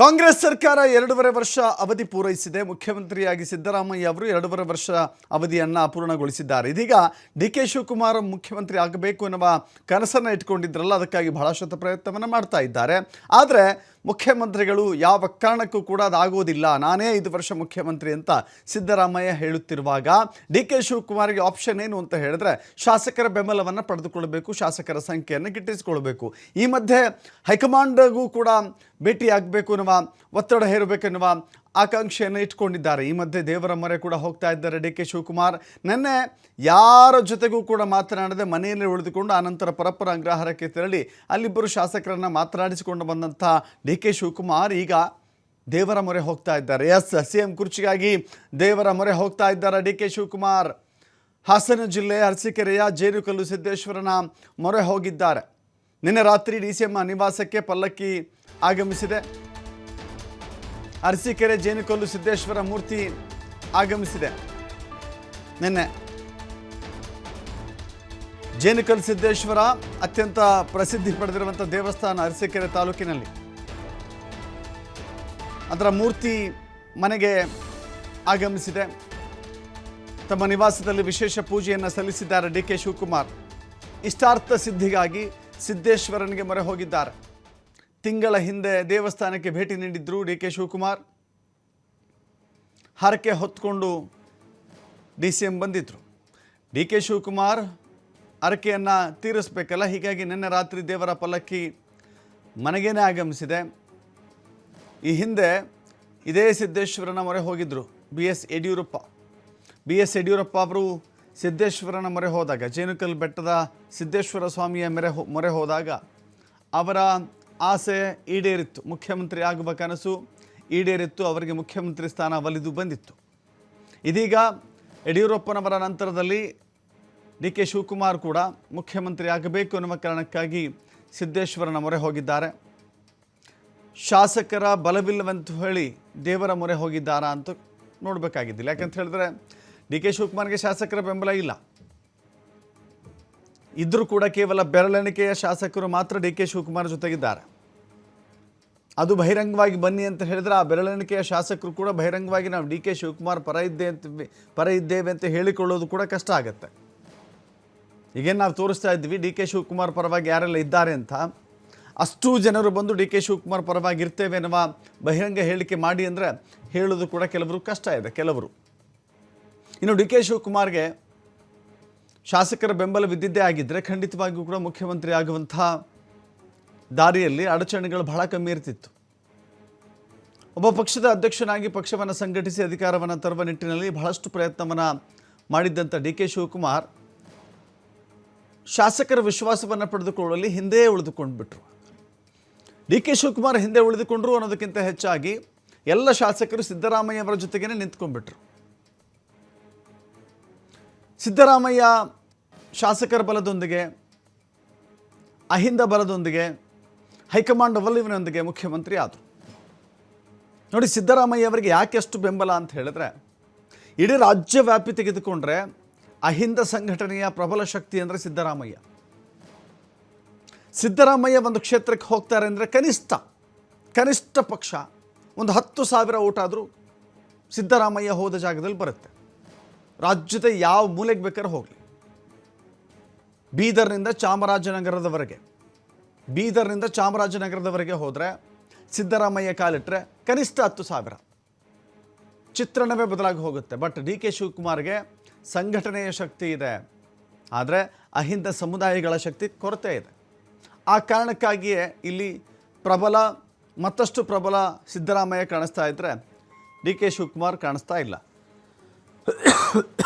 ಕಾಂಗ್ರೆಸ್ ಸರ್ಕಾರ ಎರಡೂವರೆ ವರ್ಷ ಅವಧಿ ಪೂರೈಸಿದೆ. ಮುಖ್ಯಮಂತ್ರಿಯಾಗಿ ಸಿದ್ದರಾಮಯ್ಯ ಅವರು ಎರಡೂವರೆ ವರ್ಷ ಅವಧಿಯನ್ನು ಅಪೂರ್ಣಗೊಳಿಸಿದ್ದಾರೆ. ಇದೀಗ ಡಿ ಕೆ ಶಿವಕುಮಾರ್ ಮುಖ್ಯಮಂತ್ರಿ ಆಗಬೇಕು ಎನ್ನುವ ಕನಸನ್ನು ಇಟ್ಕೊಂಡಿದ್ರಲ್ಲ, ಅದಕ್ಕಾಗಿ ಬಹಳಷ್ಟು ಪ್ರಯತ್ನವನ್ನು ಮಾಡ್ತಾ ಇದ್ದಾರೆ. ಆದರೆ ಮುಖ್ಯಮಂತ್ರಿಗಳು ಯಾವ ಕಾರಣಕ್ಕೂ ಕೂಡ ಅದಾಗೋದಿಲ್ಲ. ನಾನೇ ಐದು ವರ್ಷ ಮುಖ್ಯಮಂತ್ರಿ ಅಂತ ಸಿದ್ದರಾಮಯ್ಯ ಹೇಳುತ್ತಿರುವಾಗ ಡಿ ಕೆ ಶಿವಕುಮಾರ್ಗೆ ಆಪ್ಷನ್ ಏನು ಅಂತ ಹೇಳಿದ್ರೆ ಶಾಸಕರ ಬೆಂಬಲವನ್ನು ಪಡೆದುಕೊಳ್ಳಬೇಕು, ಶಾಸಕರ ಸಂಖ್ಯೆಯನ್ನು ಗಿಟ್ಟಿಸಿಕೊಳ್ಬೇಕು. ಈ ಮಧ್ಯೆ ಹೈಕಮಾಂಡ್ಗೂ ಕೂಡ ಭೇಟಿಯಾಗಬೇಕು ಅನ್ನುವ ಒತ್ತಡ ಹೇರಬೇಕೆನ್ನುವ ಆಕಾಂಕ್ಷೆಯನ್ನು ಇಟ್ಕೊಂಡಿದ್ದಾರೆ. ಈ ಮಧ್ಯೆ ದೇವರ ಮೊರೆ ಕೂಡ ಹೋಗ್ತಾ ಇದ್ದಾರೆ ಡಿ ಕೆ ಶಿವಕುಮಾರ್. ನಿನ್ನೆ ಯಾರ ಜೊತೆಗೂ ಕೂಡ ಮಾತನಾಡದೆ ಮನೆಯಲ್ಲಿ ಉಳಿದುಕೊಂಡು ಆನಂತರ ಪರಪ್ಪರ ಅಗ್ರಹಾರಕ್ಕೆ ತೆರಳಿ ಅಲ್ಲಿಬ್ಬರು ಶಾಸಕರನ್ನು ಮಾತನಾಡಿಸಿಕೊಂಡು ಬಂದಂಥ ಡಿ ಕೆ ಶಿವಕುಮಾರ್ ಈಗ ದೇವರ ಮೊರೆ ಹೋಗ್ತಾ ಇದ್ದಾರೆ. ಎಸ್ ಸಿ ಎಂ ಕುರ್ಚಿಗಾಗಿ ದೇವರ ಮೊರೆ ಹೋಗ್ತಾ ಇದ್ದಾರೆ ಡಿ ಕೆ ಶಿವಕುಮಾರ್. ಹಾಸನ ಜಿಲ್ಲೆ ಅರಸೀಕೆರೆಯ ಜೇನುಕಲ್ಲು ಸಿದ್ದೇಶ್ವರನ ಮೊರೆ ಹೋಗಿದ್ದಾರೆ. ನಿನ್ನೆ ರಾತ್ರಿ ಡಿ ಸಿ ಎಂ ನಿವಾಸಕ್ಕೆ ಪಲ್ಲಕ್ಕಿ ಆಗಮಿಸಿದೆ. ಅರಸೀಕೆರೆ ಜೇನುಕಲ್ಲು ಸಿದ್ದೇಶ್ವರ ಮೂರ್ತಿ ಆಗಮಿಸಿದೆ. ನಿನ್ನೆ ಜೇನುಕಲ್ಲು ಸಿದ್ದೇಶ್ವರ ಅತ್ಯಂತ ಪ್ರಸಿದ್ಧಿ ಪಡೆದಿರುವಂಥ ದೇವಸ್ಥಾನ ಅರಸೀಕೆರೆ ತಾಲೂಕಿನಲ್ಲಿ. ಅದರ ಮೂರ್ತಿ ಮನೆಗೆ ಆಗಮಿಸಿದೆ. ತಮ್ಮ ನಿವಾಸದಲ್ಲಿ ವಿಶೇಷ ಪೂಜೆಯನ್ನು ಸಲ್ಲಿಸಿದ್ದಾರೆ ಡಿ ಕೆ ಶಿವಕುಮಾರ್. ಇಷ್ಟಾರ್ಥ ಸಿದ್ಧಿಗಾಗಿ ಸಿದ್ದೇಶ್ವರನಿಗೆ ಮೊರೆ ಹೋಗಿದ್ದಾರೆ. ತಿಂಗಳ ಹಿಂದೆ ದೇವಸ್ಥಾನಕ್ಕೆ ಭೇಟಿ ನೀಡಿದ್ರು ಡಿ ಕೆ ಶಿವಕುಮಾರ್. ಹರಕೆ ಹೊತ್ಕೊಂಡು ಡಿ ಸಿ ಎಂ ಬಂದಿದ್ದರು ಡಿ ಕೆ ಶಿವಕುಮಾರ್ ಹರಕೆಯನ್ನು ತೀರಿಸಬೇಕಲ್ಲ, ಹೀಗಾಗಿ ನಿನ್ನೆ ರಾತ್ರಿ ದೇವರ ಪಲ್ಲಕ್ಕಿ ಮನೆಗೇನೆ ಆಗಮಿಸಿದೆ. ಈ ಹಿಂದೆ ಇದೇ ಸಿದ್ದೇಶ್ವರನ ಮೊರೆ ಹೋಗಿದ್ದರು B S Yediyurappa. B S Yediyurappa ಅವರು ಸಿದ್ದೇಶ್ವರನ ಮೊರೆ ಹೋದಾಗ ಜೇನುಕಲ್ ಬೆಟ್ಟದ ಸಿದ್ದೇಶ್ವರ ಸ್ವಾಮಿಯ ಮೊರೆ ಮೊರೆ ಹೋದಾಗ ಅವರ ಆಸೆ ಈಡೇರಿತ್ತು. ಮುಖ್ಯಮಂತ್ರಿ ಆಗುವ ಕನಸು ಈಡೇರಿತ್ತು, ಅವರಿಗೆ ಮುಖ್ಯಮಂತ್ರಿ ಸ್ಥಾನ ಒಲಿದು ಬಂದಿತ್ತು. ಇದೀಗ ಯಡಿಯೂರಪ್ಪನವರ ನಂತರದಲ್ಲಿ ಡಿ ಕೆ ಶಿವಕುಮಾರ್ ಕೂಡ ಮುಖ್ಯಮಂತ್ರಿ ಆಗಬೇಕು ಎನ್ನುವ ಕಾರಣಕ್ಕಾಗಿ ಸಿದ್ದೇಶ್ವರನ ಮೊರೆ ಹೋಗಿದ್ದಾರೆ. ಶಾಸಕರ ಬಲವಿಲ್ಲವಂತ ಹೇಳಿ ದೇವರ ಮೊರೆ ಹೋಗಿದ್ದಾರಾ ಅಂತ ನೋಡಬೇಕಾಗಿದ್ದಿಲ್ಲ. ಯಾಕಂತ ಹೇಳಿದ್ರೆ ಡಿ ಕೆ ಶಿವಕುಮಾರ್ಗೆ ಶಾಸಕರ ಬೆಂಬಲ ಇಲ್ಲ. ಇದ್ರೂ ಕೂಡ ಕೇವಲ ಬೆರಳೆಣಿಕೆಯ ಶಾಸಕರು ಮಾತ್ರ ಡಿ ಕೆ ಶಿವಕುಮಾರ್ ಜೊತೆಗಿದ್ದಾರೆ. ಅದು ಬಹಿರಂಗವಾಗಿ ಬನ್ನಿ ಅಂತ ಹೇಳಿದ್ರೆ ಆ ಬೆರಳೆಣಿಕೆಯ ಶಾಸಕರು ಕೂಡ ಬಹಿರಂಗವಾಗಿ ನಾವು ಡಿ ಕೆ ಶಿವಕುಮಾರ್ ಪರ ಇದ್ದೆ ಅಂತ ಪರ ಇದ್ದೇವೆ ಅಂತ ಹೇಳಿಕೊಳ್ಳೋದು ಕೂಡ ಕಷ್ಟ ಆಗುತ್ತೆ. ಈಗೇನು ನಾವು ತೋರಿಸ್ತಾ ಇದ್ವಿ ಡಿ ಕೆ ಶಿವಕುಮಾರ್ ಪರವಾಗಿ ಯಾರೆಲ್ಲ ಇದ್ದಾರೆ ಅಂತ. ಅಷ್ಟು ಜನರು ಬಂದು ಡಿ ಕೆ ಶಿವಕುಮಾರ್ ಪರವಾಗಿ ಇರ್ತೇವೆ ಅನ್ನುವ ಬಹಿರಂಗ ಹೇಳಿಕೆ ಮಾಡಿ ಅಂದರೆ ಹೇಳೋದು ಕೂಡ ಕೆಲವರು ಕಷ್ಟ ಇದೆ, ಕೆಲವರು. ಇನ್ನು ಡಿ ಕೆ ಶಿವಕುಮಾರ್ಗೆ ಶಾಸಕರ ಬೆಂಬಲವಿದ್ದಿದ್ದೇ ಆಗಿದ್ದರೆ ಖಂಡಿತವಾಗಿಯೂ ಕೂಡ ಮುಖ್ಯಮಂತ್ರಿ ಆಗುವಂಥ ದಾರಿಯಲ್ಲಿ ಅಡಚಣೆಗಳು ಬಹಳ ಕಮ್ಮಿ ಇರ್ತಿತ್ತು. ಒಬ್ಬ ಪಕ್ಷದ ಅಧ್ಯಕ್ಷನಾಗಿ ಪಕ್ಷವನ್ನು ಸಂಘಟಿಸಿ ಅಧಿಕಾರವನ್ನು ತರುವ ನಿಟ್ಟಿನಲ್ಲಿ ಬಹಳಷ್ಟು ಪ್ರಯತ್ನವನ್ನು ಮಾಡಿದ್ದಂಥ ಡಿ ಕೆ ಶಿವಕುಮಾರ್ ಶಾಸಕರ ವಿಶ್ವಾಸವನ್ನು ಪಡೆದುಕೊಳ್ಳುವಲ್ಲಿ ಹಿಂದೆ ಉಳಿದುಕೊಂಡು ಬಿಟ್ರು ಡಿ ಕೆ ಶಿವಕುಮಾರ್ ಹಿಂದೆ ಉಳಿದುಕೊಂಡ್ರು ಅನ್ನೋದಕ್ಕಿಂತ ಹೆಚ್ಚಾಗಿ ಎಲ್ಲ ಶಾಸಕರು ಸಿದ್ದರಾಮಯ್ಯ ಅವರ ಜೊತೆಗೇನೆ ನಿಂತ್ಕೊಂಡ್ಬಿಟ್ರು. ಸಿದ್ದರಾಮಯ್ಯ ಶಾಸಕರ ಬಲದೊಂದಿಗೆ, ಅಹಿಂದ ಬಲದೊಂದಿಗೆ, ಹೈಕಮಾಂಡ್ ಒಲಿವಿನೊಂದಿಗೆ ಮುಖ್ಯಮಂತ್ರಿ ಆದರು. ನೋಡಿ, ಸಿದ್ದರಾಮಯ್ಯ ಅವರಿಗೆ ಯಾಕೆ ಅಷ್ಟು ಬೆಂಬಲ ಅಂತ ಹೇಳಿದ್ರೆ, ಇಡೀ ರಾಜ್ಯವ್ಯಾಪಿ ತೆಗೆದುಕೊಂಡ್ರೆ ಅಹಿಂದ ಸಂಘಟನೆಯ ಪ್ರಬಲ ಶಕ್ತಿ ಅಂದರೆ ಸಿದ್ದರಾಮಯ್ಯ. ಸಿದ್ದರಾಮಯ್ಯ ಒಂದು ಕ್ಷೇತ್ರಕ್ಕೆ ಹೋಗ್ತಾರೆ ಅಂದರೆ ಕನಿಷ್ಠ ಕನಿಷ್ಠ ಪಕ್ಷ ಒಂದು ಹತ್ತು ಸಾವಿರ ಓಟಾದರೂ ಸಿದ್ದರಾಮಯ್ಯ ಹೋದ ಜಾಗದಲ್ಲಿ ಬರುತ್ತೆ. ರಾಜ್ಯದ ಯಾವ ಮೂಲೆಗೆ ಬೇಕಾದ್ರೆ ಹೋಗಲಿ. ಬೀದರ್ನಿಂದ ಚಾಮರಾಜನಗರದವರೆಗೆ. ಬೀದರ್ನಿಂದ ಚಾಮರಾಜನಗರದವರೆಗೆ ಹೋದರೆ ಸಿದ್ದರಾಮಯ್ಯ ಕಾಲಿಟ್ಟರೆ ಕನಿಷ್ಠ ಹತ್ತು ಸಾವಿರ. ಚಿತ್ರಣವೇ ಬದಲಾಗಿ ಹೋಗುತ್ತೆ. ಬಟ್ ಡಿ ಕೆ ಶಿವಕುಮಾರ್ಗೆ ಸಂಘಟನೆಯ ಶಕ್ತಿ ಇದೆ. ಆದರೆ ಅಹಿಂದ ಸಮುದಾಯಗಳ ಶಕ್ತಿ ಕೊರತೆ ಇದೆ. ಆ ಕಾರಣಕ್ಕಾಗಿಯೇ ಇಲ್ಲಿ ಪ್ರಬಲ, ಮತ್ತಷ್ಟು ಪ್ರಬಲ ಸಿದ್ದರಾಮಯ್ಯ ಕಾಣಿಸ್ತಾ ಇದ್ದರೆ ಡಿ ಕೆ ಶಿವಕುಮಾರ್ ಕಾಣಿಸ್ತಾ ಇಲ್ಲ. Yeah.